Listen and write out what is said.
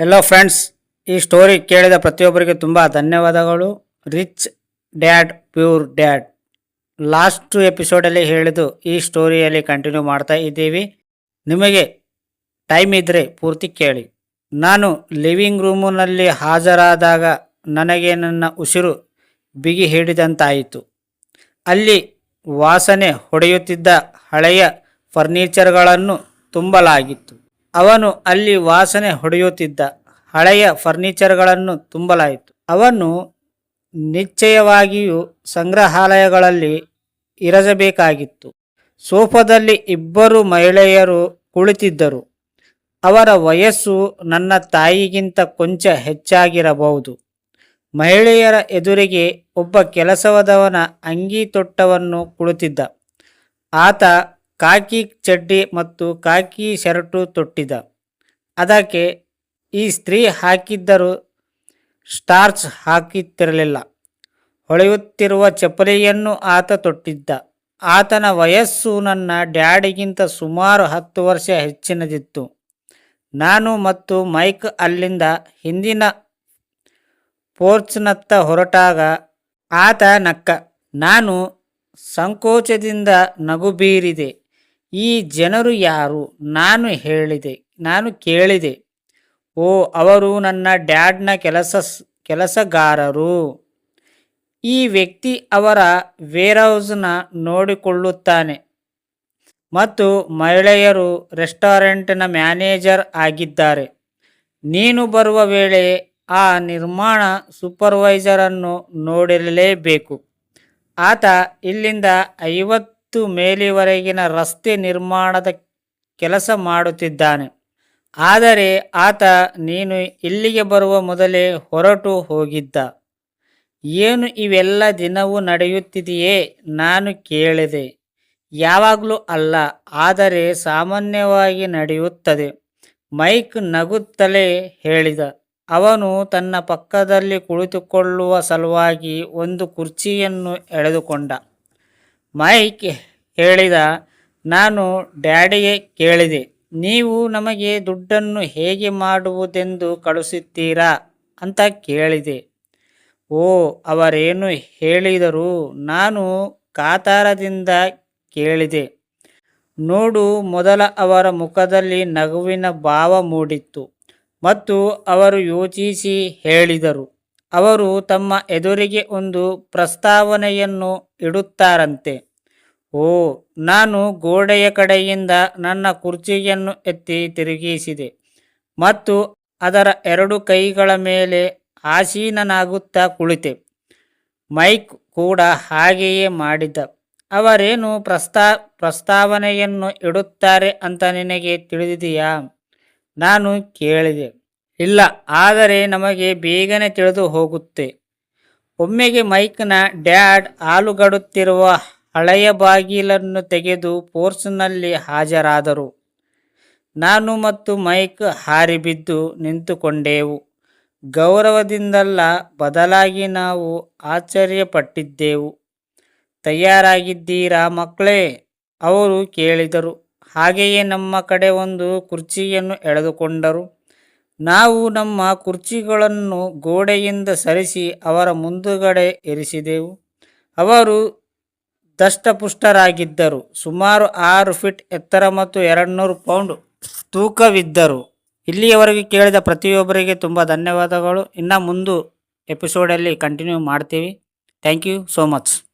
ಎಲ್ಲೋ friends ಈ story ಕೇಳಿದ ಪ್ರತಿಯೊಬ್ಬರಿಗೆ ತುಂಬ ಧನ್ಯವಾದಗಳು. Rich dad poor dad last ಎಪಿಸೋಡಲ್ಲಿ ಹೇಳಿದ್ದು ಈ ಸ್ಟೋರಿಯಲ್ಲಿ ಕಂಟಿನ್ಯೂ ಮಾಡ್ತಾ ಇದ್ದೀವಿ. ನಿಮಗೆ ಟೈಮ್ ಇದ್ದರೆ ಪೂರ್ತಿ ಕೇಳಿ. ನಾನು ಲಿವಿಂಗ್ ರೂಮಿನಲ್ಲಿ ಹಾಜರಾದಾಗ ನನಗೆ ನನ್ನ ಉಸಿರು ಬಿಗಿ ಹಿಡಿದಂತಾಯಿತು. ಅಲ್ಲಿ ವಾಸನೆ ಹೊಡೆಯುತ್ತಿದ್ದ ಹಳೆಯ ಫರ್ನಿಚರ್ಗಳನ್ನು ತುಂಬಲಾಗಿತ್ತು. ಅವನು ಅಲ್ಲಿ ವಾಸನೆ ಹೊಡೆಯುತ್ತಿದ್ದ. ಹಳೆಯ ಫರ್ನಿಚರ್ಗಳನ್ನು ತುಂಬಲಾಯಿತು. ಅವನು ನಿಶ್ಚಯವಾಗಿಯೂ ಸಂಗ್ರಹಾಲಯಗಳಲ್ಲಿ ಇರಬೇಕಾಗಿತ್ತು ಸೋಫಾದಲ್ಲಿ ಇಬ್ಬರು ಮಹಿಳೆಯರು ಕುಳಿತಿದ್ದರು. ಅವರ ವಯಸ್ಸು ನನ್ನ ತಾಯಿಗಿಂತ ಕೊಂಚ ಹೆಚ್ಚಾಗಿರಬಹುದು. ಮಹಿಳೆಯರ ಎದುರಿಗೆ ಒಬ್ಬ ಕೆಲಸದವನ ಅಂಗಿ ತೊಟ್ಟವನ್ನು ಕುಳಿತಿದ್ದ. ಆತ ಕಾಕಿ ಚಡ್ಡಿ ಮತ್ತು ಕಾಕಿ ಶರ್ಟು ತೊಟ್ಟಿದ. ಅದಕ್ಕೆ ಈ ಸ್ತ್ರೀ ಹಾಕಿದ್ದರೂ ಸ್ಟಾರ್ಚ್ ಹಾಕಿತ್ತಿರಲಿಲ್ಲ. ಹೊಳೆಯುತ್ತಿರುವ ಚಪ್ಪಲಿಯನ್ನು ಆತ ತೊಟ್ಟಿದ್ದ. ಆತನ ವಯಸ್ಸು ನನ್ನ ಡ್ಯಾಡಿಗಿಂತ ಸುಮಾರು ಹತ್ತು ವರ್ಷ ಹೆಚ್ಚಿನದಿತ್ತು. ನಾನು ಮತ್ತು ಮೈಕ್ ಅಲ್ಲಿಂದ ಹಿಂದಿನ ಪೋರ್ಚ್ನತ್ತ ಹೊರಟಾಗ ಆತ ನಕ್ಕ. ನಾನು ಸಂಕೋಚದಿಂದ ನಗು ಬೀರಿದೆ ಈ ಜನರು ಯಾರು? ನಾನು ಹೇಳಿದೆ, ನಾನು ಕೇಳಿದೆ. ಓ, ಅವರು ನನ್ನ ಡ್ಯಾಡ್ನ ಕೆಲಸ ಕೆಲಸಗಾರರು. ಈ ವ್ಯಕ್ತಿ ಅವರ ವೇರ್ಹೌಸ್ನ ನೋಡಿಕೊಳ್ಳುತ್ತಾನೆ. ಮತ್ತು ಮಹಿಳೆಯರು ರೆಸ್ಟೋರೆಂಟ್ನ ಮ್ಯಾನೇಜರ್ ಆಗಿದ್ದಾರೆ. ನೀನು ಬರುವ ವೇಳೆ ಆ ನಿರ್ಮಾಣ ಸೂಪರ್ವೈಸರನ್ನು ನೋಡಿರಲೇಬೇಕು. ಆತ ಇಲ್ಲಿಂದ ಐವತ್ತು ಮೇಲಿವರೆಗಿನ ರಸ್ತೆ ನಿರ್ಮಾಣದ ಕೆಲಸ ಮಾಡುತ್ತಿದ್ದಾನೆ. ಆದರೆ ಆತ, ನೀನು ಇಲ್ಲಿಗೆ ಬರುವ ಮೊದಲೇ ಹೊರಟು ಹೋಗಿದ್ದ. ಏನು ಇವೆಲ್ಲ ದಿನವೂ ನಡೆಯುತ್ತಿದೆಯೇ? ನಾನು ಕೇಳಿದೆ. ಯಾವಾಗಲೂ ಅಲ್ಲ, ಆದರೆ ಸಾಮಾನ್ಯವಾಗಿ ನಡೆಯುತ್ತದೆ, ಮೈಕ್ ನಗುತ್ತಲೇ ಹೇಳಿದ. ಅವನು ತನ್ನ ಪಕ್ಕದಲ್ಲಿ ಕುಳಿತುಕೊಳ್ಳುವ ಸಲುವಾಗಿ ಒಂದು ಕುರ್ಚಿಯನ್ನು ಎಳೆದುಕೊಂಡ. ಮೈಕ್ ಹೇಳಿದ, ನಾನು ಡ್ಯಾಡಿಗೆ ಕೇಳಿದೆ, ನೀವು ನಮಗೆ ದುಡ್ಡನ್ನು ಹೇಗೆ ಮಾಡುವುದೆಂದು ಕಳಿಸುತ್ತೀರಾ? ಅಂತ ಕೇಳಿದೆ. ಓ, ಅವರೇನು ಹೇಳಿದರು ನಾನು ಕಾತಾರದಿಂದ ಕೇಳಿದೆ. ನೋಡು, ಮೊದಲ ಅವರ ಮುಖದಲ್ಲಿ ನಗುವಿನ ಭಾವ ಮೂಡಿತ್ತು, ಮತ್ತು ಅವರು ಯೋಚಿಸಿ ಹೇಳಿದರು. ಅವರು ತಮ್ಮ ಎದುರಿಗೆ ಒಂದು ಪ್ರಸ್ತಾವನೆಯನ್ನು ಇಡುತ್ತಾರಂತೆ. ಓ, ನಾನು ಗೋಡೆಯ ಕಡೆಯಿಂದ ನನ್ನ ಕುರ್ಚಿಯನ್ನು ಎತ್ತಿ ತಿರುಗಿಸಿದೆ ಮತ್ತು ಅದರ ಎರಡು ಕೈಗಳ ಮೇಲೆ ಆಸೀನನಾಗುತ್ತಾ ಕುಳಿತೆ. ಮೈಕ್ ಕೂಡ ಹಾಗೆಯೇ ಮಾಡಿದ್ದ ಅವರೇನು ಪ್ರಸ್ತಾ, ಪ್ರಸ್ತಾವನೆಯನ್ನು ಇಡುತ್ತಾರೆ ಅಂತ ನಿನಗೆ ತಿಳಿದಿದೆಯಾ? ನಾನು ಕೇಳಿದೆ. ಇಲ್ಲ, ಆದರೆ ನಮಗೆ ಬೇಗನೆ ತಿಳಿದು ಹೋಗುತ್ತೆ. ಒಮ್ಮೆಗೆ ಮೈಕ್ನ ಡ್ಯಾಡ್ ಆಲುಗಡುತ್ತಿರುವ ಹಳೆಯ ಬಾಗಿಲನ್ನು ತೆಗೆದು ಪೋರ್ಸ್ನಲ್ಲಿ ಹಾಜರಾದರು. ನಾನು ಮತ್ತು ಮೈಕ್ ಹಾರಿಬಿದ್ದು ನಿಂತುಕೊಂಡೆವು. ಗೌರವದಿಂದಲ್ಲ, ಬದಲಾಗಿ ನಾವು ಆಶ್ಚರ್ಯಪಟ್ಟಿದ್ದೆವು. ತಯಾರಾಗಿದ್ದೀರಾ ಮಕ್ಕಳೇ? ಅವರು ಕೇಳಿದರು. ಹಾಗೆಯೇ ನಮ್ಮ ಕಡೆ ಒಂದು ಕುರ್ಚಿಯನ್ನು ಎಳೆದುಕೊಂಡರು. ನಾವು ನಮ್ಮ ಕುರ್ಚಿಗಳನ್ನು ಗೋಡೆಯಿಂದ ಸರಿಸಿ ಅವರ ಮುಂದುಗಡೆ ಇರಿಸಿದೆವು. ಅವರು ದಷ್ಟಪುಷ್ಟರಾಗಿದ್ದರು. ಸುಮಾರು ಆರು ಫಿಟ್ ಎತ್ತರ ಮತ್ತು ಎರಡು ನೂರು ಪೌಂಡ್ ತೂಕವಿದ್ದರು. ಇಲ್ಲಿಯವರೆಗೆ ಕೇಳಿದ ಪ್ರತಿಯೊಬ್ಬರಿಗೆ ತುಂಬ ಧನ್ಯವಾದಗಳು. ಇನ್ನು ಮುಂದೆ ಎಪಿಸೋಡಲ್ಲಿ ಕಂಟಿನ್ಯೂ ಮಾಡ್ತೀವಿ. Thank you so much.